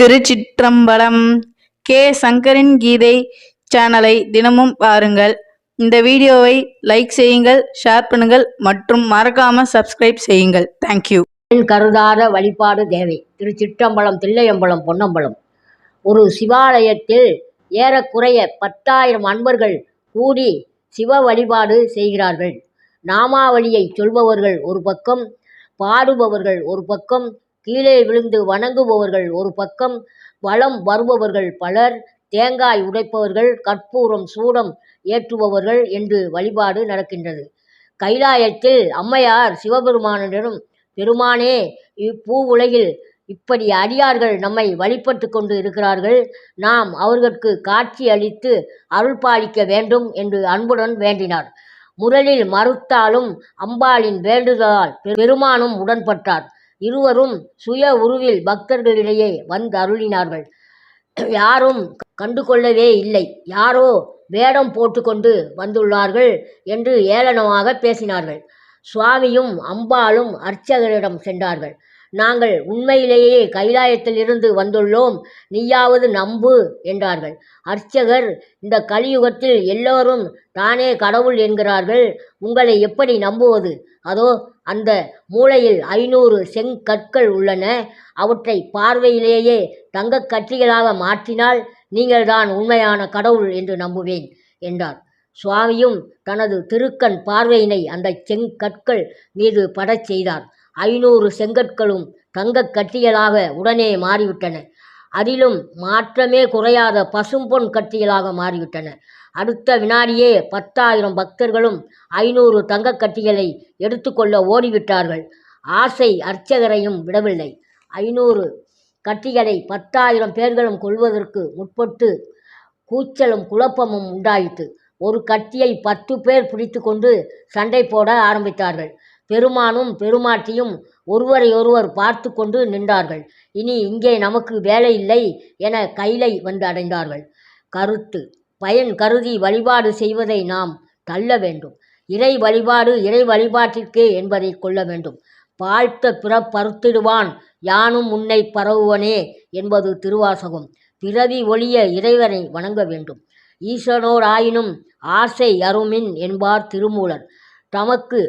திருச்சிற்றம்பலம் K. சங்கரின் கீதை சேனலை தினமும் பாருங்கள். இந்த வீடியோவை லைக் செய்யுங்கள் ஷேர் பண்ணுங்கள் மற்றும் மறக்காம சப்ஸ்கிரைப் செய்யுங்கள். தேங்க்யூ கருதாத வழிபாடு தேவை. திருச்சிற்றம்பலம் தில்லையம்பலம் பொன்னம்பலம். ஒரு சிவாலயத்தில் ஏறக்குறைய பத்தாயிரம் அன்பர்கள் கூடி சிவ வழிபாடு செய்கிறார்கள். நாமாவளியை சொல்பவர்கள் ஒரு பக்கம் பாடுபவர்கள் ஒரு பக்கம் கீழே விழுந்து வணங்குபவர்கள் ஒரு பக்கம் வலம் வருபவர்கள் பலர் தேங்காய் உடைப்பவர்கள் கற்பூரம் சூடம் ஏற்றுபவர்கள் என்று வழிபாடு நடக்கின்றது. கைலாயத்தில் அம்மையார் சிவபெருமானுடனும் பெருமானே இப்பூ உலகில் இப்படி அடியார்கள் நம்மை வழிபட்டு கொண்டு இருக்கிறார்கள். நாம் அவர்களுக்கு காட்சி அளித்து அருள் பாலிக்க வேண்டும் என்று அன்புடன் வேண்டினார். முரலில் மறுத்தாலும் அம்பாளின் வேண்டுதலால் பெருமானும் உடன்பட்டார். இருவரும் சுய உருவில் பக்தர்களிடையே வந்து அருளினார்கள். யாரும் கண்டுகொள்ளவே இல்லை. யாரோ வேடம் போட்டுக்கொண்டு வந்துள்ளார்கள் என்று ஏளனமாக பேசினார்கள். சுவாமியும் அம்பாளும் அர்ச்சகரிடம் சென்றார்கள். நாங்கள் உண்மையிலேயே கைலாயத்திலிருந்து வந்துள்ளோம். நீயாவது நம்பு என்றார்கள். அர்ச்சகர் இந்த கலியுகத்தில் எல்லோரும் தானே கடவுள் என்கிறார்கள். உங்களை எப்படி நம்புவது? அதோ அந்த மூலையில் ஐநூறு செங்கற்கள் உள்ளன. அவற்றை பார்வையிலேயே தங்கக் கட்சிகளாக மாற்றினால் நீங்கள்தான் உண்மையான கடவுள் என்று நம்புவேன் என்றார். சுவாமியும் தனது திருக்கண் பார்வையினை அந்த செங்கற்கள் மீது படச் செய்தார். ஐநூறு செங்கற்களும் தங்கக் கட்டிகளாக உடனே மாறிவிட்டன. அதிலும் மாற்றமே குறையாத பசும்பொன் கட்டிகளாக மாறிவிட்டன. அடுத்த வினாடியே பத்தாயிரம் பக்தர்களும் ஐநூறு தங்கக் கட்டிகளை எடுத்துக்கொள்ள ஓடிவிட்டார்கள். ஆசை அர்ச்சகரையும் விடவில்லை. ஐநூறு கட்டிகளை பத்தாயிரம் பேர்களும் கொள்வதற்கு முற்பட்டு கூச்சலும் குழப்பமும் உண்டாயிற்று. ஒரு கட்டியை பத்து பேர் பிடித்து கொண்டு சண்டை போட ஆரம்பித்தார்கள். பெருமானும் பெருமாட்டியும் ஒருவரையொருவர் பார்த்து கொண்டு நின்றார்கள். இனி இங்கே நமக்கு வேலை இல்லை என கைலை வந்து அடைந்தார்கள். கருத்து பயன் கருதி வழிபாடு செய்வதை நாம் தள்ள வேண்டும். இறை வழிபாடு இறை வழிபாட்டிற்கே என்பதை கொள்ள வேண்டும். வாழ்த்த பிற பருத்திடுவான் யானும் உன்னை பரவுவனே என்பது திருவாசகம். பிறவி ஒளிய இறைவனை வணங்க வேண்டும். ஈசனோராயினும் ஆசை அருமின் என்பார் திருமூலர். தமக்கு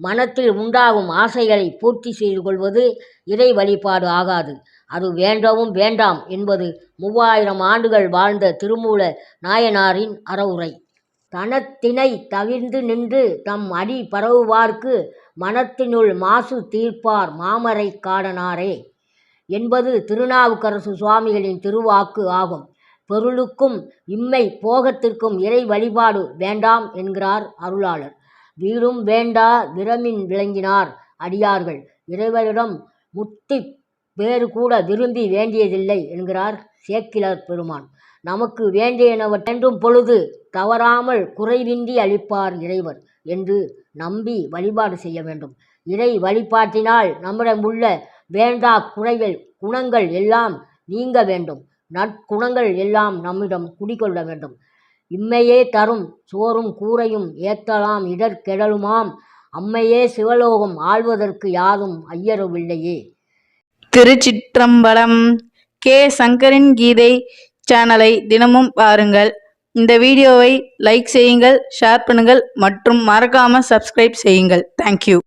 மனத்தில் உண்டாகும் ஆசைகளை பூர்த்தி செய்து கொள்வது இறை வழிபாடு ஆகாது. அது வேண்டவும் வேண்டாம் என்பது மூவாயிரம் ஆண்டுகள் வாழ்ந்த திருமூல நாயனாரின் அறவுரை. தனத்தினை தவிர்ந்து நின்று தம் அடி பரவுவார்க்கு மனத்தினுள் மாசு தீர்ப்பார் மாமரை காடனாரே என்பது திருநாவுக்கரசு சுவாமிகளின் திருவாக்கு ஆகும். பொருளுக்கும் இம்மை போகத்திற்கும் இறை வழிபாடு வேண்டாம் என்கிறார் அருளாளர். வீடும் வேண்டா விரமின் விளங்கினார் அடியார்கள். இறைவரிடம் முத்தி வேறு கூட விரும்பி வேண்டியதில்லை என்கிறார் சேக்கிலர் பெருமான். நமக்கு வேண்டியனவற்றென்றும் பொழுது தவறாமல் குறைவின்றி அளிப்பார் இறைவர் என்று நம்பி வழிபாடு செய்ய வேண்டும். இறை வழிபாட்டினால் நம்மிடம் உள்ள வேண்டா குறைகள் குணங்கள் எல்லாம் நீங்க வேண்டும். நற்குணங்கள் எல்லாம் நம்மிடம் குடிகொள்ள வேண்டும். இம்மையே தரும் சோறும் கூரையும் ஏத்தலாம் இடர்கெடலுமாம் அம்மையே சிவலோகம் ஆள்வதற்கு யாதும் ஐயரவில்லையே. திருச்சிற்றம்பலம் கே. சங்கரின் கீதை சேனலை தினமும் பாருங்கள். இந்த வீடியோவை லைக் செய்யுங்கள் ஷேர் பண்ணுங்கள் மற்றும் மறக்காமல் சப்ஸ்கிரைப் செய்யுங்கள். தேங்க்யூ